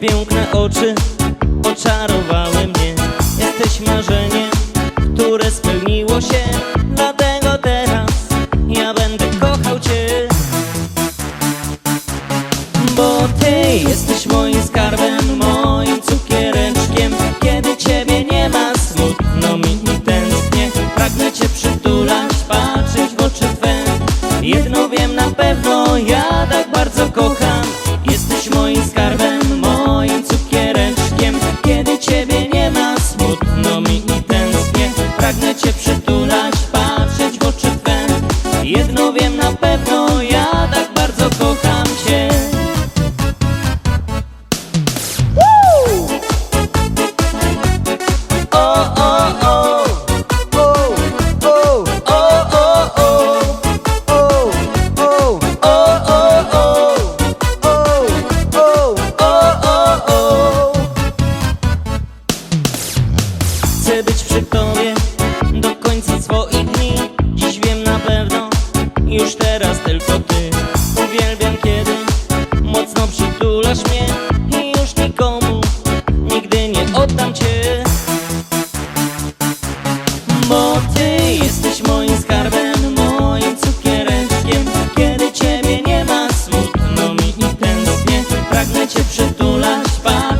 piękne oczy oczarowały mnie. Jesteś marzenie, które spełniło się. Dlatego teraz ja będę kochał Cię. Bo Ty jesteś moim skarbem, i tęsknię. Pragnę Cię przytulać, Chcę być przy tobie do końca swoich dni. Dziś wiem na pewno, już teraz tylko ty. Uwielbiam kiedy mocno przytulasz mnie I już nikomu nigdy nie oddam cię. Bo ty jesteś moim skarbem, moim cukiereczkiem. Kiedy ciebie nie ma, smutno mi i tęsknię. Pragnę cię przytulać, patrzeć